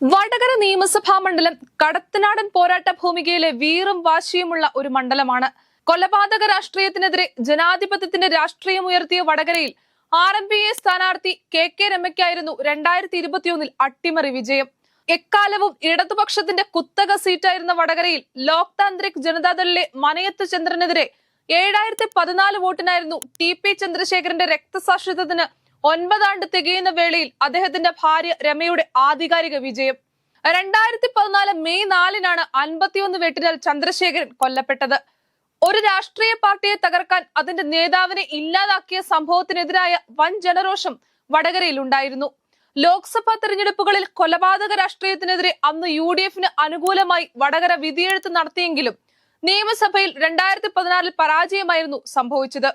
വടകര നിയമസഭാ മണ്ഡലം കടത്തനാടൻ പോരാട്ട ഭൂമികയിലെ വീറും വാശിയുമുള്ള ഒരു മണ്ഡലമാണ്. കൊലപാതക രാഷ്ട്രീയത്തിനെതിരെ ജനാധിപത്യത്തിന്റെ രാഷ്ട്രീയം ഉയർത്തിയ വടകരയിൽ ആർ എം പി എ സ്ഥാനാർത്ഥി കെ കെ രമയ്ക്കായിരുന്നു രണ്ടായിരത്തി ഇരുപത്തിയൊന്നിൽ അട്ടിമറി വിജയം. എക്കാലവും ഇടതുപക്ഷത്തിന്റെ കുത്തക സീറ്റായിരുന്ന വടകരയിൽ ലോക് താന്ത്രിക് ജനതാദളിലെ മനയത്ത് ചന്ദ്രനെതിരെ ഏഴായിരത്തി പതിനാല് വോട്ടിനായിരുന്നു ടി പി ചന്ദ്രശേഖരന്റെ രക്തസാക്ഷിത്വത്തിന് ഒൻപതാണ്ട് തികയുന്ന വേളയിൽ അദ്ദേഹത്തിന്റെ ഭാര്യ രമയുടെ ആധികാരിക വിജയം. രണ്ടായിരത്തി പതിനാല് മെയ് നാലിനാണ് അൻപത്തിയൊന്ന് വെട്ടിനാൽ ചന്ദ്രശേഖരൻ കൊല്ലപ്പെട്ടത്. ഒരു രാഷ്ട്രീയ പാർട്ടിയെ തകർക്കാൻ അതിന്റെ നേതാവിനെ ഇല്ലാതാക്കിയ സംഭവത്തിനെതിരായ വൻ ജനരോഷം വടകരയിൽ ഉണ്ടായിരുന്നു. ലോക്സഭാ തെരഞ്ഞെടുപ്പുകളിൽ കൊലപാതക രാഷ്ട്രീയത്തിനെതിരെ അന്ന് യു ഡി എഫിന് അനുകൂലമായി വടകര വിധിയെഴുത്ത് നടത്തിയെങ്കിലും നിയമസഭയിൽ രണ്ടായിരത്തി പതിനാറിൽ പരാജയമായിരുന്നു സംഭവിച്ചത്.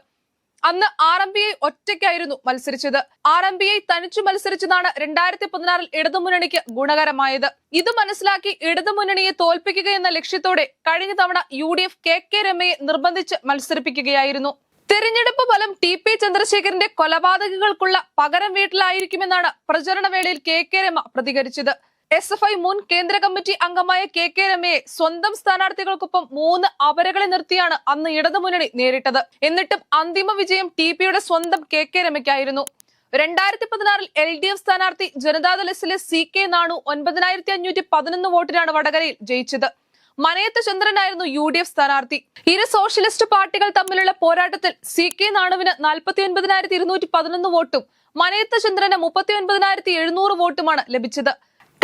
അന്ന് ആർ എം ബി ഐ ഒറ്റയ്ക്കായിരുന്നു മത്സരിച്ചത്. ആർ എം ബി ഐ തനിച്ചു മത്സരിച്ചതാണ് രണ്ടായിരത്തി പതിനാറിൽ ഇടതുമുന്നണിക്ക് ഗുണകരമായത്. ഇത് മനസ്സിലാക്കി ഇടതുമുന്നണിയെ തോൽപ്പിക്കുക എന്ന ലക്ഷ്യത്തോടെ കഴിഞ്ഞ തവണ U D F K K രമയെ നിർബന്ധിച്ച് മത്സരിപ്പിക്കുകയായിരുന്നു. തെരഞ്ഞെടുപ്പ് ഫലം ടി പി ചന്ദ്രശേഖരന്റെ കൊലപാതകങ്ങൾക്കുള്ള പകരം വീട്ടിലായിരിക്കുമെന്നാണ് പ്രചരണ വേളയിൽ കെ കെ രമ പ്രതികരിച്ചത്. എസ് എഫ് ഐ മുൻ കേന്ദ്ര കമ്മിറ്റി അംഗമായ കെ കെ രമയെ സ്വന്തം സ്ഥാനാർത്ഥികൾക്കൊപ്പം മൂന്ന് അവരകളെ നിർത്തിയാണ് അന്ന് ഇടതുമുന്നണി നേരിട്ടത്. എന്നിട്ടും അന്തിമ വിജയം ടി പിയുടെ സ്വന്തം കെ കെ രമയ്ക്കായിരുന്നു. രണ്ടായിരത്തി പതിനാറിൽ എൽ ഡി എഫ് സ്ഥാനാർത്ഥി ജനതാദൾ എസിലെ സി കെ നാണു ഒൻപതിനായിരത്തി അഞ്ഞൂറ്റി പതിനൊന്ന് വോട്ടിനാണ് വടകരയിൽ ജയിച്ചത്. മനയത്ത് ചന്ദ്രനായിരുന്നു യു ഡി എഫ് സ്ഥാനാർത്ഥി. ഇരു സോഷ്യലിസ്റ്റ് പാർട്ടികൾ തമ്മിലുള്ള പോരാട്ടത്തിൽ സി കെ നാണുവിന് നാൽപ്പത്തി ഒൻപതിനായിരത്തി ഇരുന്നൂറ്റി പതിനൊന്ന് വോട്ടും മനയത്ത് ചന്ദ്രന് മുപ്പത്തി ഒൻപതിനായിരത്തി എഴുന്നൂറ് വോട്ടുമാണ് ലഭിച്ചത്.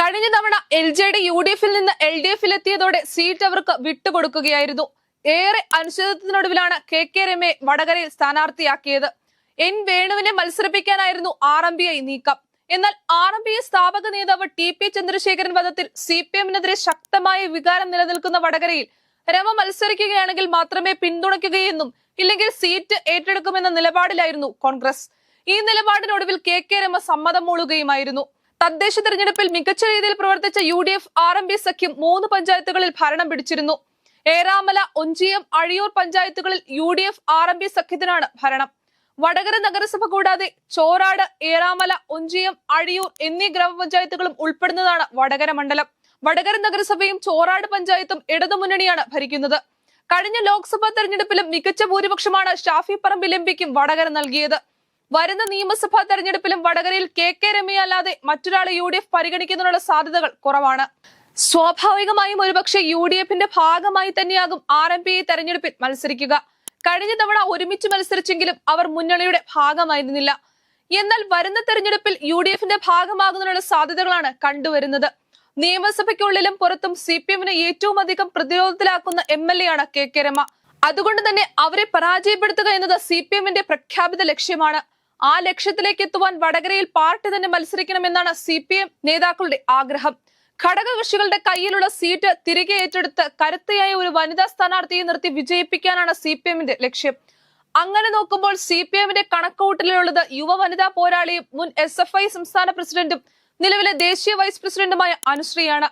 കഴിഞ്ഞ തവണ L J D U D എഫിൽ നിന്ന് എൽ ഡി എഫിൽ എത്തിയതോടെ സീറ്റ് അവർക്ക് വിട്ടുകൊടുക്കുകയായിരുന്നു. ഏറെ അനുശ്ചിതത്വത്തിനൊടുവിലാണ് കെ കെ രമയെ വടകരയിൽ സ്ഥാനാർത്ഥിയാക്കിയത്. എൻ വേണുവിനെ മത്സരിപ്പിക്കാനായിരുന്നു ആർ എം ബി ഐ നീക്കം. എന്നാൽ ആർ എം പി സ്ഥാപക നേതാവ് ടി പി ചന്ദ്രശേഖരൻ വധത്തിൽ സി പി എമ്മിനെതിരെ ശക്തമായ വികാരം നിലനിൽക്കുന്ന വടകരയിൽ രമ മത്സരിക്കുകയാണെങ്കിൽ മാത്രമേ പിന്തുണയ്ക്കുകയെന്നും ഇല്ലെങ്കിൽ സീറ്റ് ഏറ്റെടുക്കുമെന്ന നിലപാടിലായിരുന്നു കോൺഗ്രസ്. ഈ നിലപാടിനൊടുവിൽ കെ കെ രമ സമ്മതം മൂളുകയുമായിരുന്നു. തദ്ദേശ തെരഞ്ഞെടുപ്പിൽ മികച്ച രീതിയിൽ പ്രവർത്തിച്ച U D F R M P സഖ്യം മൂന്ന് പഞ്ചായത്തുകളിൽ ഭരണം പിടിച്ചിരുന്നു. ഏറാമല ഒഞ്ചിയം അഴിയൂർ പഞ്ചായത്തുകളിൽ U D F R M P സഖ്യത്തിനാണ് ഭരണം. വടകര നഗരസഭ കൂടാതെ ചോറാട് ഏറാമല ഒഞ്ചിയം അഴിയൂർ എന്നീ ഗ്രാമപഞ്ചായത്തുകളും ഉൾപ്പെടുന്നതാണ് വടകര മണ്ഡലം. വടകര നഗരസഭയും ചോറാട് പഞ്ചായത്തും ഇടതുമുന്നണിയാണ് ഭരിക്കുന്നത്. കഴിഞ്ഞ ലോക്സഭാ തെരഞ്ഞെടുപ്പിലും മികച്ച ഭൂരിപക്ഷമാണ് ഷാഫി പറമ്പിൽ എം പിക്കും വടകര നൽകിയത്. വരുന്ന നിയമസഭാ തെരഞ്ഞെടുപ്പിലും വടകരയിൽ കെ കെ രമയ അല്ലാതെ മറ്റൊരാളെ യു ഡി എഫ് പരിഗണിക്കുന്നതിനുള്ള സാധ്യതകൾ കുറവാണ്. സ്വാഭാവികമായും ഒരുപക്ഷെ യു ഡി എഫിന്റെ ഭാഗമായി തന്നെയാകും ആർ എം പി തെരഞ്ഞെടുപ്പിൽ മത്സരിക്കുക. കഴിഞ്ഞ തവണ ഒരുമിച്ച് മത്സരിച്ചെങ്കിലും അവർ മുന്നണിയുടെ ഭാഗമായിരുന്നില്ല. എന്നാൽ വരുന്ന തെരഞ്ഞെടുപ്പിൽ യു ഡി എഫിന്റെ ഭാഗമാകുന്നതിനുള്ള സാധ്യതകളാണ് കണ്ടുവരുന്നത്. നിയമസഭയ്ക്കുള്ളിലും പുറത്തും സി പി എമ്മിനെ ഏറ്റവും അധികം പ്രതിരോധത്തിലാക്കുന്ന എം എൽ എ ആണ് കെ കെ രമ. അതുകൊണ്ട് തന്നെ അവരെ പരാജയപ്പെടുത്തുക എന്നത് സി പി എമ്മിന്റെ പ്രഖ്യാപിത ലക്ഷ്യമാണ്. ആ ലക്ഷ്യത്തിലേക്ക് എത്തുവാൻ വടകരയിൽ പാർട്ടി തന്നെ മത്സരിക്കണമെന്നാണ് സി പി എം നേതാക്കളുടെ ആഗ്രഹം. ഘടകകക്ഷികളുടെ കയ്യിലുള്ള സീറ്റ് തിരികെ ഏറ്റെടുത്ത് കരുത്തയായ ഒരു വനിതാ സ്ഥാനാർത്ഥിയെ നിർത്തി വിജയിപ്പിക്കാനാണ് സി പി എമ്മിന്റെ ലക്ഷ്യം. അങ്ങനെ നോക്കുമ്പോൾ സി പി എമ്മിന്റെ കണക്കുകൂട്ടലിലുള്ളത് യുവ വനിതാ പോരാളിയും മുൻ എസ് എഫ് ഐ സംസ്ഥാന പ്രസിഡന്റും നിലവിലെ ദേശീയ വൈസ് പ്രസിഡന്റുമായ അനുശ്രീയാണ്.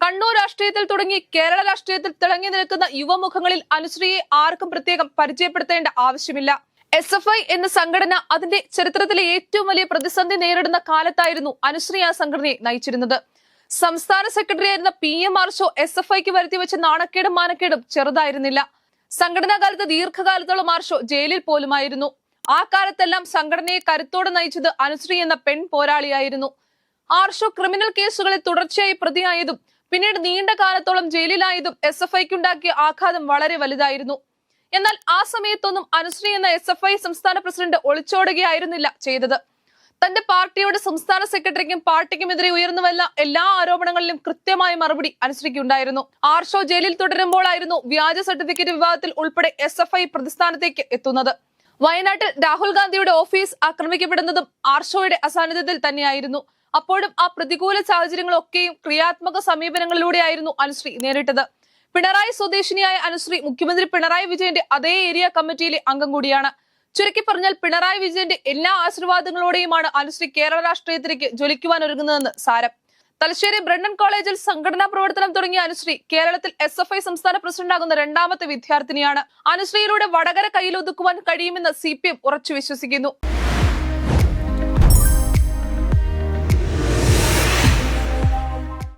കണ്ണൂർ രാഷ്ട്രീയത്തിൽ തുടങ്ങി കേരള രാഷ്ട്രീയത്തിൽ തിളങ്ങി നിൽക്കുന്ന യുവമുഖങ്ങളിൽ അനുശ്രീയെ ആർക്കും പ്രത്യേകം പരിചയപ്പെടുത്തേണ്ട ആവശ്യമില്ല. എസ് എഫ് ഐ എന്ന സംഘടന അതിന്റെ ചരിത്രത്തിലെ ഏറ്റവും വലിയ പ്രതിസന്ധി നേരിടുന്ന കാലത്തായിരുന്നു അനുശ്രീ ആ സംഘടനയെ നയിച്ചിരുന്നത്. സംസ്ഥാന സെക്രട്ടറി ആയിരുന്ന P M Arsho S F ഐക്ക് വരുത്തി വെച്ച നാണക്കേടും മാനക്കേടും ചെറുതായിരുന്നില്ല. സംഘടനാ കാലത്ത് ദീർഘകാലത്തോളം ആർഷോ ജയിലിൽ പോലുമായിരുന്നു. ആ കാലത്തെല്ലാം സംഘടനയെ കരുത്തോടെ നയിച്ചത് അനുശ്രീ എന്ന പെൺ പോരാളിയായിരുന്നു. ആർഷോ ക്രിമിനൽ കേസുകളിൽ തുടർച്ചയായി പ്രതിയായതും പിന്നീട് നീണ്ട കാലത്തോളം ജയിലിലായതും എസ് എഫ് ഐക്കുണ്ടാക്കിയ ആഘാതം വളരെ വലുതായിരുന്നു. എന്നാൽ ആ സമയത്തൊന്നും അനുശ്രീ എന്ന എസ് എഫ് ഐ സംസ്ഥാന പ്രസിഡന്റ് ഒളിച്ചോടുകയായിരുന്നില്ല ചെയ്തത്. തന്റെ പാർട്ടിയോട് സംസ്ഥാന സെക്രട്ടറിക്കും പാർട്ടിക്കുമെതിരെ ഉയർന്നു വന്ന എല്ലാ ആരോപണങ്ങളിലും കൃത്യമായ മറുപടി അനുശ്രീക്ക് ഉണ്ടായിരുന്നു ആർഷോ ജയിലിൽ തുടരുമ്പോഴായിരുന്നു വ്യാജ സർട്ടിഫിക്കറ്റ് വിവാദത്തിൽ ഉൾപ്പെടെ എസ് എഫ് ഐ പ്രതിസ്ഥാനത്തേക്ക് എത്തുന്നത്. വയനാട്ടിൽ രാഹുൽ ഗാന്ധിയുടെ ഓഫീസ് ആക്രമിക്കപ്പെടുന്നതും ആർഷോയുടെ അസാന്നിധ്യത്തിൽ തന്നെയായിരുന്നു. അപ്പോഴും ആ പ്രതികൂല സാഹചര്യങ്ങളൊക്കെയും ക്രിയാത്മക സമീപനങ്ങളിലൂടെയായിരുന്നു അനുശ്രീ നേരിട്ടത്. പിണറായി സ്വദേശിനിയായ അനുശ്രീ മുഖ്യമന്ത്രി പിണറായി വിജയന്റെ അതേ ഏരിയ കമ്മിറ്റിയിലെ അംഗം കൂടിയാണ്. ചുരുക്കി പറഞ്ഞാൽ പിണറായി വിജയന്റെ എല്ലാ ആശീർവാദങ്ങളോടെയുമാണ് അനുശ്രീ കേരള രാഷ്ട്രീയത്തിലേക്ക് ജ്വലിക്കുവാൻ ഒരുങ്ങുന്നതെന്ന് സാരം. തലശ്ശേരി ബ്രണ്ടൻ കോളേജിൽ സംഘടനാ പ്രവർത്തനം തുടങ്ങിയ അനുശ്രീ കേരളത്തിൽ എസ് എഫ് ഐ സംസ്ഥാന പ്രസിഡന്റാകുന്ന രണ്ടാമത്തെ വിദ്യാർത്ഥിനിയാണ്. അനുശ്രീയിലൂടെ വടകര കയ്യിലൊതുക്കുവാൻ കഴിയുമെന്ന് സി പി എം ഉറച്ചു വിശ്വസിക്കുന്നു.